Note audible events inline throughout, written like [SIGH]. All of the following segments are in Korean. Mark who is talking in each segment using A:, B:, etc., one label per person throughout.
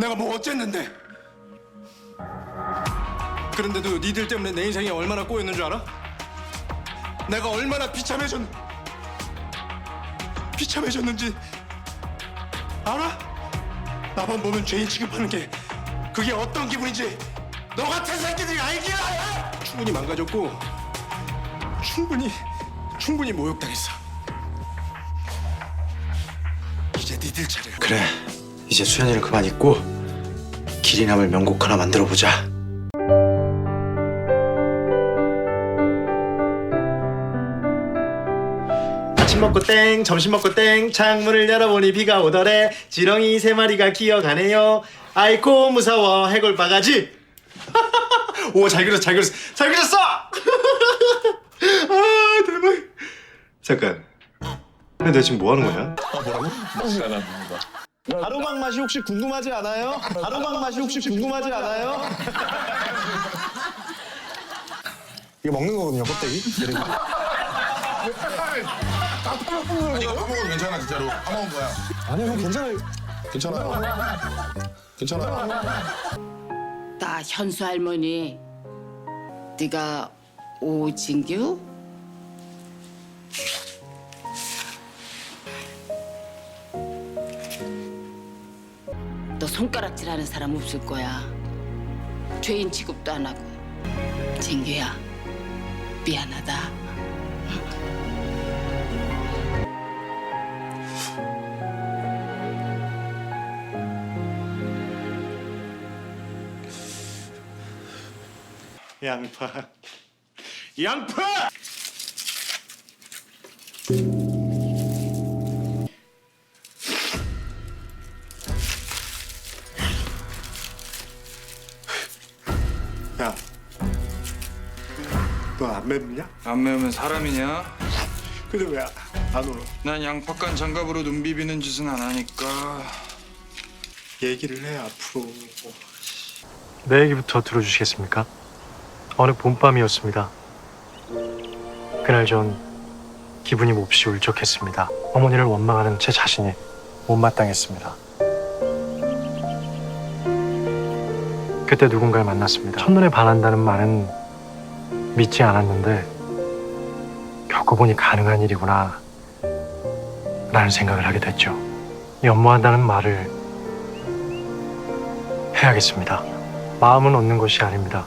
A: 내가 뭐 어쨌는데? 그런데도 니들 때문에 내 인생이 얼마나 꼬였는 줄 알아? 내가 얼마나 비참해졌 비참해졌는지 알아? 나만 보면 죄인 취급하는 게 그게 어떤 기분인지 너 같은 새끼들이 알기야 해! 충분히 망가졌고 충분히 충분히 모욕당했어. 이제 니들 차례야.
B: 그래 이제 수현이를 그만 잊고 길이 남을 명곡 하나 만들어 보자. 아침 먹고 땡 점심 먹고 땡 창문을 열어보니 비가 오더래. 지렁이 세 마리가 기어가네요. 아이고 무서워. 해골 바가지. [LAUGHS] 오 잘 그렸어 잘 그렸어. 잘 그렸어! [LAUGHS] 아 대박. 잠깐. 근데 너 지금 뭐 하는 거냐? 하루방 맛이 혹시 궁금하지 않아요? 하루방 맛이 혹시 궁금하지 않아요? [LAUGHS]
C: 이거 먹는 거거든요, 껍데기.
D: 아니 이거 먹어도 괜찮아 진짜로 한 먹은 거야
C: 아니요, 형 괜찮아요.
D: 괜찮아요 괜찮아요
E: 나 현수 할머니 네가 오진규? 손가락질하는 사람 없을 거야. 죄인 취급도 안 하고. 진규야. 미안하다.
B: 양파. 양파 안 맵냐?
F: 안 매우면 사람이냐?
B: 근데 왜 안 울어?
F: 난 양파간 장갑으로 눈 비비는 짓은 안 하니까
B: 얘기를 해 앞으로.
G: 내 얘기부터 들어주시겠습니까? 어느 봄밤이었습니다. 그날 전 기분이 몹시 울적했습니다. 어머니를 원망하는 제 자신이 못마땅했습니다. 그때 누군가를 만났습니다. 첫눈에 반한다는 말은 믿지 않았는데 겪어보니 가능한 일이구나 라는 생각을 하게 됐죠. 연모한다는 말을 해야겠습니다. 마음은 얻는 것이 아닙니다.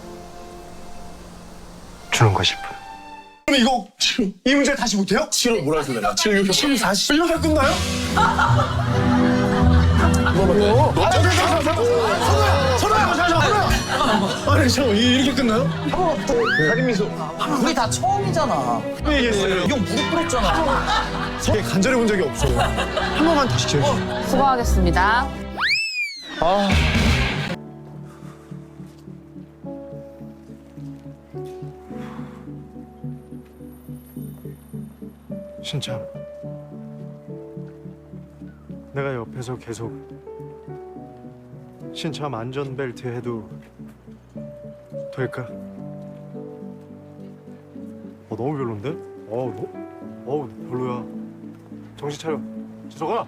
G: 주는 것일 뿐.
C: 그럼 이거 지금 이 문제 다시 못해요? 7월 뭐라 했을래? 7, 6, 7, 40. 1년에 끝나요? 뭐? 너 잠깐, 잠깐, 잠깐. 선 아니, 잠깐, 이렇게 끝나요? 살인 미소.
H: 우리 다 처음이잖아.
C: 왜 얘기했어요?
H: 형 무릎 꿇었잖아.
C: 이게 간절히 본 적이 없어요. 한 번만 다시 지어주세요.
I: 수고하겠습니다.
G: 진짜 내가 옆에서 계속 신참 안전벨트 해도 될까? 어 너무 별론데? 어, 너, 어 별로야. 정신 차려. 지석아.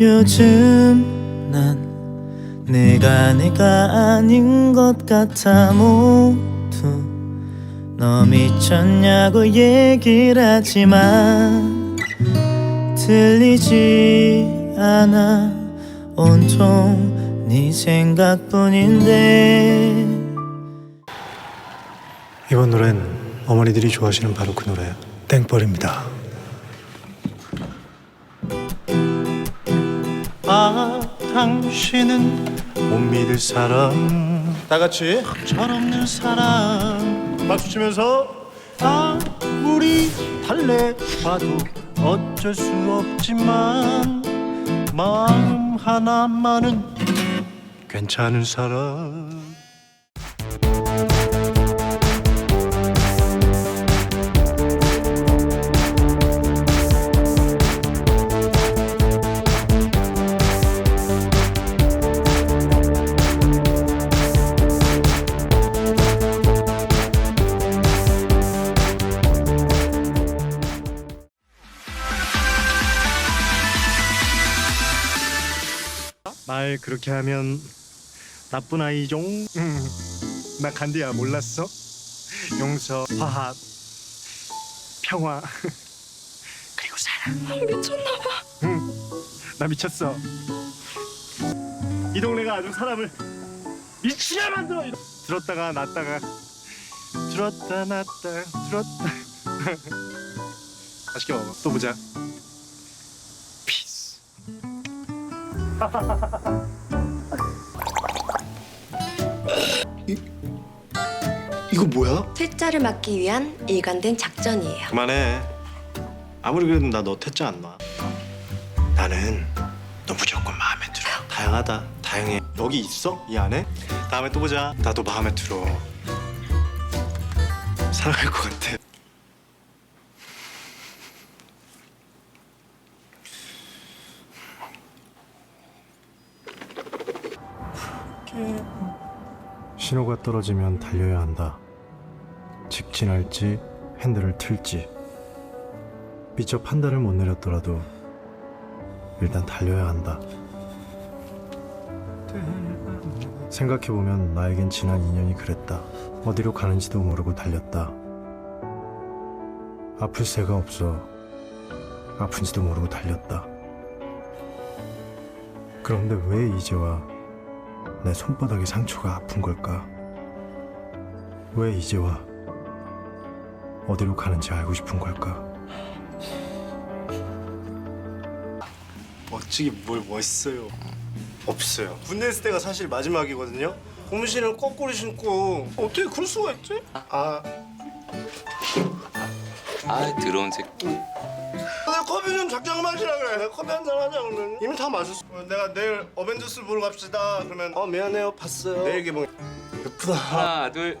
H: 요즘 난 내가 내가 아닌 것 같아 모두 너 미쳤냐고 얘기를 하지만 들리지 않아. 온통 네 생각뿐인데.
G: 이번 노래는 어머니들이 좋아하시는 바로 그 노래 땡벌입니다. 아 당신은 못 믿을 사람. 다 같이? 철없는 사람 박수 치면서 아무리 달래봐도 어쩔 수 없지만 마음 하나만은 괜찮은 사람 말 그렇게 하면 나쁜 아이종. 음, 나 간디야 몰랐어? 용서, 화합, 평화 그리고 사랑. 미쳤나 봐. 응, 나 미쳤어. 이 동네가 아주 사람을 미치게 만들어. 들었다가 놨다가 들었다 놨다 들었다. [LAUGHS] 맛있게 먹어. 또 보자. 이거 뭐야?
J: 퇴짜를 막기 위한 일관된 작전이에요.
G: 그만해. 아무리 그래도 나 너 퇴짜 안 놔. 나는 너 무조건 마음에 들어. 다양하다. 다양해. 여기 있어? 이 안에? 다음에 또 보자. 나도 마음에 들어. 사랑할 것 같아.
K: 신호가 떨어지면 달려야 한다. 직진할지 핸들을 틀지. 미처 판단을 못 내렸더라도 일단 달려야 한다. 생각해보면 나에겐 지난 2년이 그랬다. 어디로 가는지도 모르고 달렸다. 아플 새가 없어 아픈지도 모르고 달렸다. 그런데 왜 이제와 내 손바닥에 상처가 아픈 걸까? 왜 이제 와 어디로 가는지 알고 싶은 걸까?
G: 멋지게 뭘 멋있어요. 없어요. 군대 있을 때가 사실 마지막이거든요. 고무신을 거꾸로 신고 어떻게 그럴 수가 있지? 아,
L: 아 더러운 새끼
G: 그래. 커피 한 잔 하자 그러면 이미 다 마셨어. 내가 내일 어벤져스 보러 갑시다. 그러면 어 미안해요 봤어요. 내일 개봉. 예쁘다.
L: 하나 둘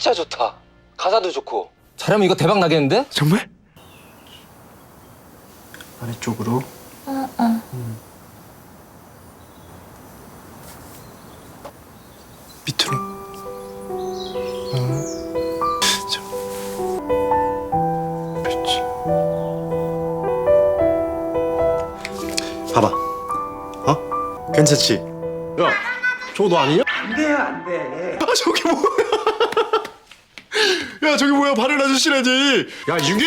L: 진짜 좋다 가사도 좋고 잘하면 이거 대박 나겠는데?
G: 정말? 아래쪽으로. 음. 밑으로. 음. 자. 그렇지. 봐봐. 어? 괜찮지? 야, 저거 너 아니냐? 안 돼요, 안 돼. 아, 저게 뭐야? 야, 저기 뭐야? 바른 아저씨라지. 야, 이준기!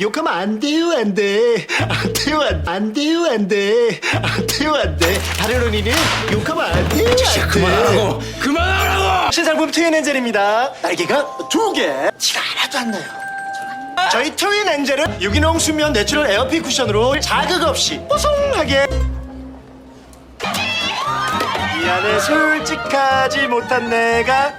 G: 욕하면 안 돼요, 안 돼. 안 돼요, 안, 안 돼요, 안 돼. 안 돼요, 안 돼. 다른 언니는 욕하면 안 돼요, 안 돼. 그만하라고! 그만하라고! 신상품 트윈 엔젤입니다. 날개가 두 개. 티가 하나도 안 나요. 저희 트윈 엔젤은 유기농 수면 내추럴 에어피 쿠션으로 자극 없이 뽀송하게 미안해 솔직하지 못한 내가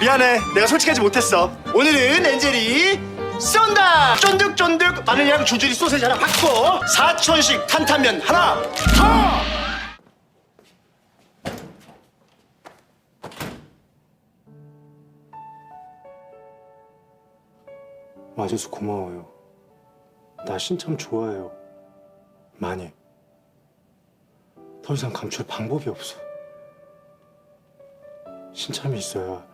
G: 미안해 내가 솔직하지 못했어 오늘은 엔젤이 쏜다 쫀득쫀득 마늘향 주주리 소세지 하나 받고 사천식 탄탄면 하나 더
K: 와줘서 고마워요. 나 신참 좋아해요. 많이. 더 이상 감출 방법이 없어. 신참이 있어야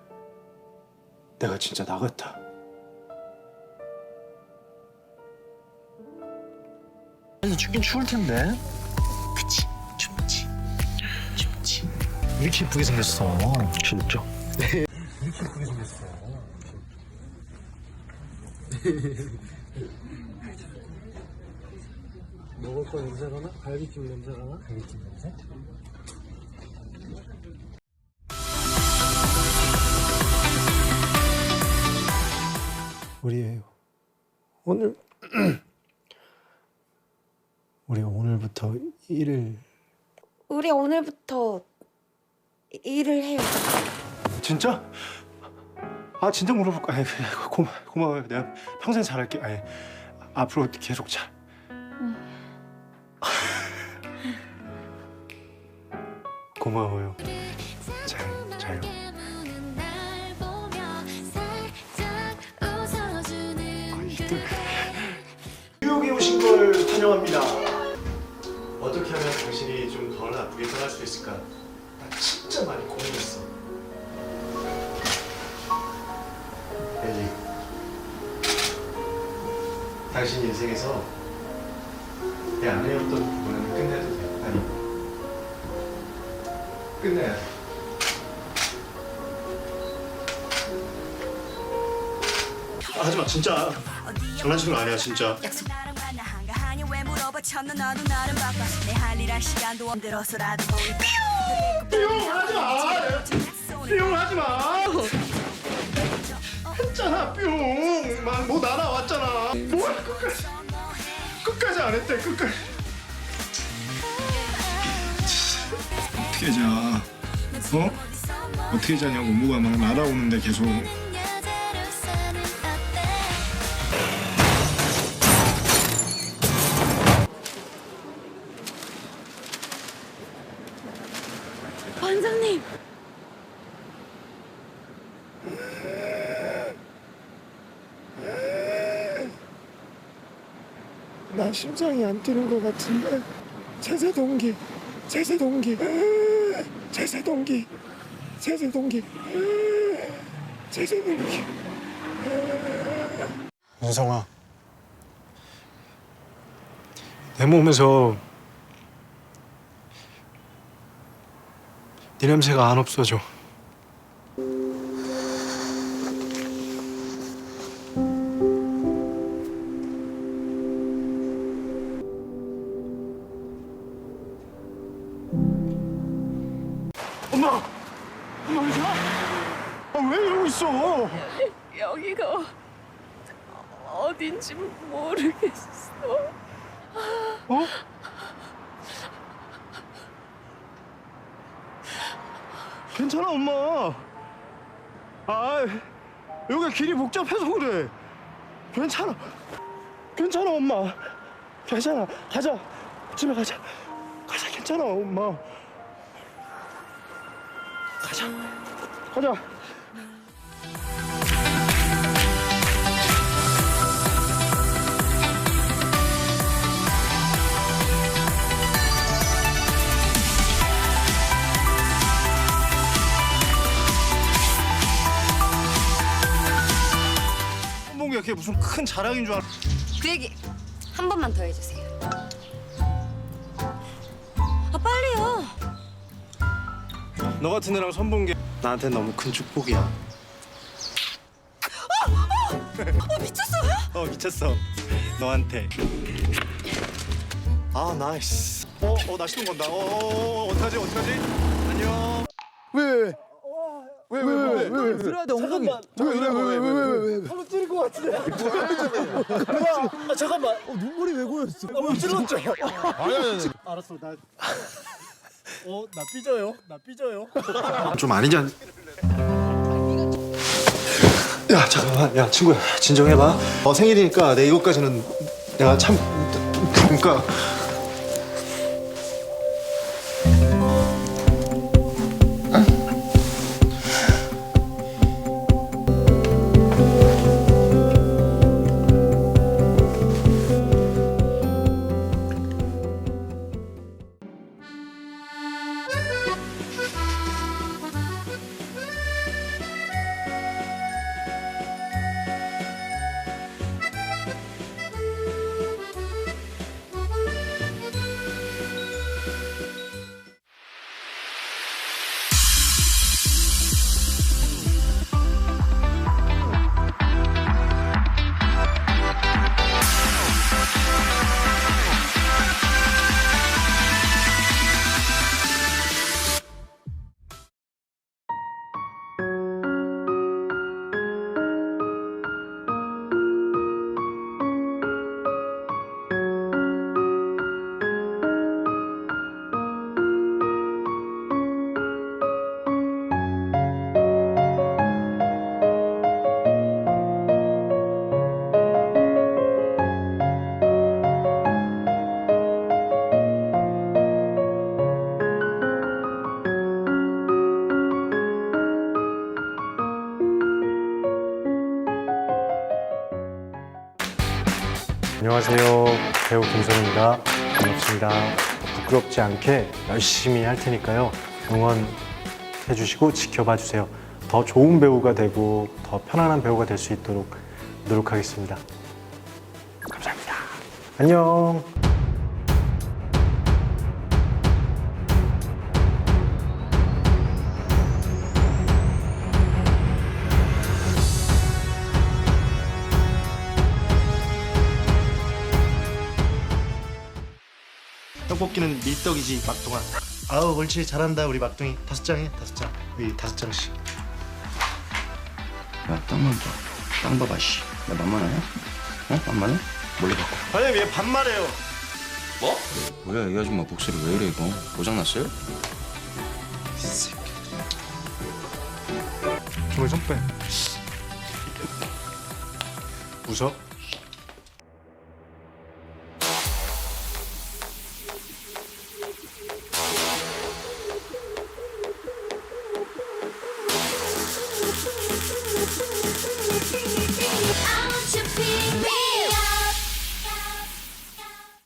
K: 내가 진짜 나 같아.
H: 아니 춥긴 추울 텐데 그치 춥지 춥지 이렇게 예쁘게 생겼어 진짜 [LAUGHS]
K: 먹을 거 냄새가 나? 갈비찜 냄새가 나? 갈비찜 냄새? 우리 오늘 [CLEARS THROAT] 우리 오늘부터 일을
J: 우리 오늘부터 일을 해요.
G: 진짜? 아 진짜 물어볼까? 아이, 고마, 고마워요. 내가 평생 잘할게. 아이, 앞으로 계속 잘. 고마워요. 잘, 잘요 걸 환영합니다. 어떻게 하면 당신이 좀 덜 아프게 떠날 수 있을까? 나 진짜 많이 고민했어. 엘리, 당신 인생에서 내 아내였던 부분은 끝내도 돼. 아니, 끝내야 돼. 아, 하지마 진짜 장난치는 거 아니야 진짜.
J: 약속.
G: 뿅 하지 마. 했잖아 뿅. 막뭐 날아왔잖아. 뭘 끝까지 끝까지 안 했대 끝까지.
C: 어떻게 자? 어? 어떻게 자냐고 뭐가 막 날아오는데 계속.
J: 원장님.
C: 나 심장이 안 뛰는 것 같은데. 제세 동기 제세 동기 제세 동기 제세 동기 제세 동기.
G: 윤성아. 내 몸에서 네 냄새가 안 없어져 복잡해서 그래. 괜찮아. 괜찮아 엄마. 괜찮아. 가자. 집에 가자. 가자 괜찮아 엄마. 가자. 가자. 선봉기가 그게 무슨 큰 자랑인 줄 알아.
J: 그 얘기 한 번만 더 해주세요. 아 빨리요.
G: 너 같은 애랑 선봉기 나한테 너무 큰 축복이야.
J: 어 미쳤어요?
G: 어 미쳤어. 너한테. 아 나이스. 어, 어, 나 시동 건다. 어, 어, 어, 어떡하지, 어떡하지? 안녕. 왜, 왜, 왜? 왜, 왜, 왜, 왜, 왜? 들어야 돼, 엉덩이. 왜, 왜, 왜, 왜, 왜, 왜, 왜? 한번 찌를 것 같은데. 아, 잠깐만. 어, 눈물이 왜 고였어? 아, 못 찔렀죠? 아니, 아니, 아니. 알았어, 나. 어, 나 삐져요. 나 삐져요. 좀 아니지 않... 야, 잠깐만. 야, 친구야. 진정해봐. 어, 생일이니까 내 이것까지는 내가 참... 그러니까... 안녕하세요. 배우 김선우입니다. 반갑습니다. 부끄럽지 않게 열심히 할 테니까요. 응원해 주시고 지켜봐 주세요. 더 좋은 배우가 되고 더 편안한 배우가 될 수 있도록 노력하겠습니다. 감사합니다. 안녕.
M: 떡볶이는 밀떡이지 막동아. 아우 옳지 잘한다 우리 막둥이 다섯 장에 다섯 장. 여기 다섯 장씩.
J: 야 땅만 봐. 땅 봐봐 씨. 나 만만하냐? 어? 만만해? 몰래 바꿔.
M: 과장님 얘 반말해요.
J: 뭐야 이 아줌마 목소리 왜 이래 이거? 고장났어요?
G: 정말 손 빼. 웃어?